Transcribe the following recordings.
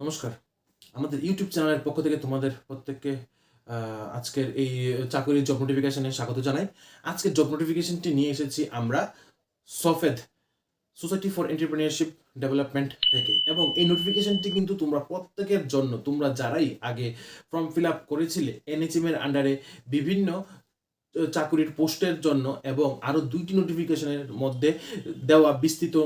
নমস্কার। আমাদের ইউটিউব চ্যানেলের পক্ষ থেকে তোমাদের প্রত্যেককে আজকের এই চাকরির জব নোটিফিকেশনে স্বাগত জানাই। আজকের জব নোটিফিকেশনটি নিয়ে এসেছি আমরা Safed society for entrepreneurship development থেকে। এবং এই নোটিফিকেশনটি কিন্তু তোমরা প্রত্যেকের জন্য, তোমরা যারাই আগে ফর্ম ফিল আপ করেছিলে এনএচএম এর আন্ডারে বিভিন্ন চাকুরির পোস্টের জন্য এবং আরও দুইটি নোটিফিকেশনের মধ্যে দেওয়া বিস্তৃত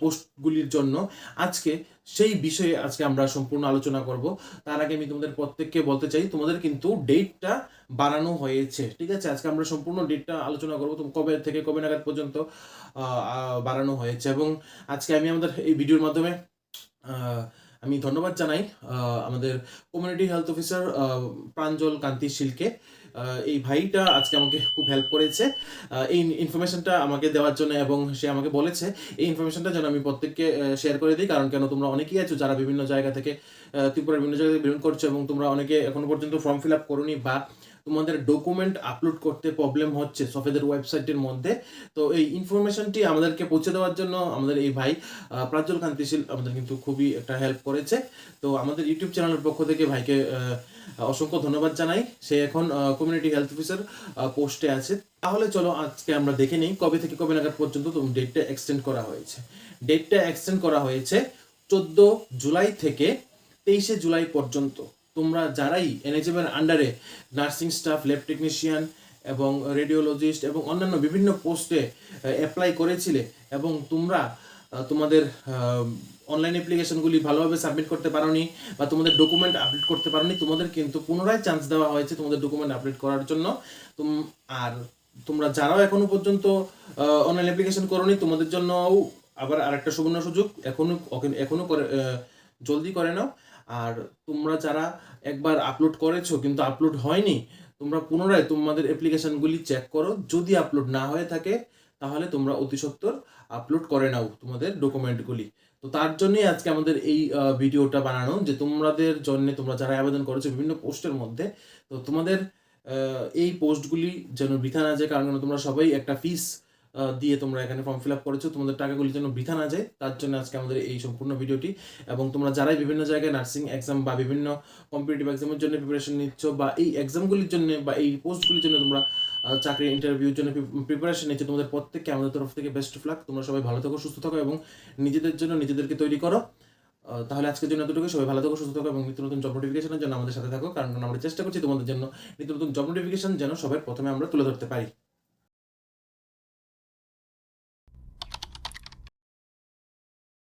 পোস্টগুলির জন্য। আজকে সেই বিষয়ে আজকে আমরা সম্পূর্ণ আলোচনা করব। তার আগে আমি তোমাদের প্রত্যেককে বলতে চাই, তোমাদের কিন্তু ডেটটা বাড়ানো হয়েছে, ঠিক আছে? আজকে আমরা সম্পূর্ণ ডেটটা আলোচনা করব কবে থেকে, কবে নাগাদ পর্যন্ত বাড়ানো হয়েছে। এবং আজকে আমি আমাদের এই ভিডিওর মাধ্যমে আমি ধন্যবাদ জানাই আমাদের community health officer Pranjal Kanti শিলকে। এই ভাইটা আজকে আমাকে খুব হেল্প করেছে। এই ইনফরমেশনটা আমাকে দেওয়ার জন্য এবং সে আমাকে বলেছে, এই ইনফরমেশনটা যেন আমি প্রত্যেককে শেয়ার করে দিই। কারণ কেন তোমরা অনেকেই আছো যারা বিভিন্ন জায়গা থেকে ত্রিপুরার বিভিন্ন জায়গা থেকে বিলং করছ এবং তোমরা অনেকে এখনও পর্যন্ত ফর্ম ফিল আপ করোনি বা তোমাদের ডকুমেন্ট আপলোড করতে প্রবলেম হচ্ছে সফেদের ওয়েবসাইটের মধ্যে। তো এই ইনফরমেশনটি আমাদেরকে পৌঁছে দেওয়ার জন্য আমাদের এই ভাই আহ, প্রাজ্জ্বল কান্তিশীল আমাদের কিন্তু খুবই একটা হেল্প করেছে। তো আমাদের ইউটিউব চ্যানেলের পক্ষ থেকে ভাইকে অসংখ্য ধন্যবাদ জানাই। সে এখন কমিউনিটি হেলথ অফিসার পোস্টে আছে। তাহলে চলো আজকে আমরা দেখে নিই কবে থেকে কবে নাগাদ পর্যন্ত ডেটটা এক্সটেন্ড করা হয়েছে। ডেটটা এক্সটেন্ড করা হয়েছে চোদ্দ জুলাই থেকে তেইশে জুলাই পর্যন্ত। তোমরা যারাই এনএচএম এর আন্ডারে নার্সিং স্টাফ ল্যাব টেকনিশিয়ান এবং রেডিওলজিস্ট এবং অন্যান্য বিভিন্ন পোস্টে অ্যাপ্লাই করেছিলে এবং তোমরা তোমাদের অনলাইন অ্যাপ্লিকেশনগুলি ভালোভাবে সাবমিট করতে পারোনি বা তোমাদের ডকুমেন্ট আপডেট করতে পারোনি, তোমাদের কিন্তু পুনরায় চান্স দেওয়া হয়েছে তোমাদের ডকুমেন্ট আপডেট করার জন্য। তুম, আর তোমরা যারাও এখনও পর্যন্ত অনলাইন অ্যাপ্লিকেশন করোনি, তোমাদের জন্যও আবার আরেকটা সুবর্ণ সুযোগ। এখনও ওকে- এখনও করে জলদি করে নাও। আর তোমরা যারা একবার আপলোড করেছ কিন্তু আপলোড হয়নি, তোমরা পুনরায় তোমাদের অ্যাপ্লিকেশনগুলি চেক করো। যদি আপলোড না হয়ে থাকে, তাহলে তোমরা অতি সত্বর আপলোড করে নাও তোমাদের ডকুমেন্টগুলি তো তার জন্যই আজকে আমাদের এই ভিডিওটা বানানো যে তোমাদের জন্য তোমরা যারা আবেদন করেছ বিভিন্ন পোস্টের মধ্যে, তো তোমাদের এই পোস্টগুলি যেন বৃথা না যায়, কারণ তোমরা সবাই একটা ফিস দিয়ে তোমরা এখানে ফর্ম ফিল আপ করেছ। তোমাদের টাকাগুলি যেন বৃথা না যায়, তার জন্য আজকে আমাদের এই সম্পূর্ণ ভিডিওটি। এবং তোমরা যারাই বিভিন্ন জায়গায় নার্সিং এক্সাম বা বিভিন্ন কম্পিটিটিভ এক্সামের জন্য প্রিপারেশন নিচ্ছ বা এই এক্সামগুলির জন্য বা এই পোস্টগুলির জন্য তোমরা চাকরির ইন্টারভিউর জন্য প্রিপারেশন নিচ্ছ, তোমাদের প্রত্যেককে আমাদের তরফ থেকে বেস্ট অফ লাক তোমরা সবাই ভালো থাকো, সুস্থ থাকো এবং নিজেদের জন্য নিজেদেরকে তৈরি করো। তাহলে আজকের জন্য এতটুকু সবাই ভালো থাকো, সুস্থ থাকো এবং নিত্য নতুন জব নোটিফিকেশনের জন্য আমাদের সাথে থাকো। কারণ আমরা চেষ্টা করছি তোমাদের জন্য নিত্য নতুন জব নোটিফিকেশন যেন সবার প্রথমে আমরা তুলে ধরতে পারি।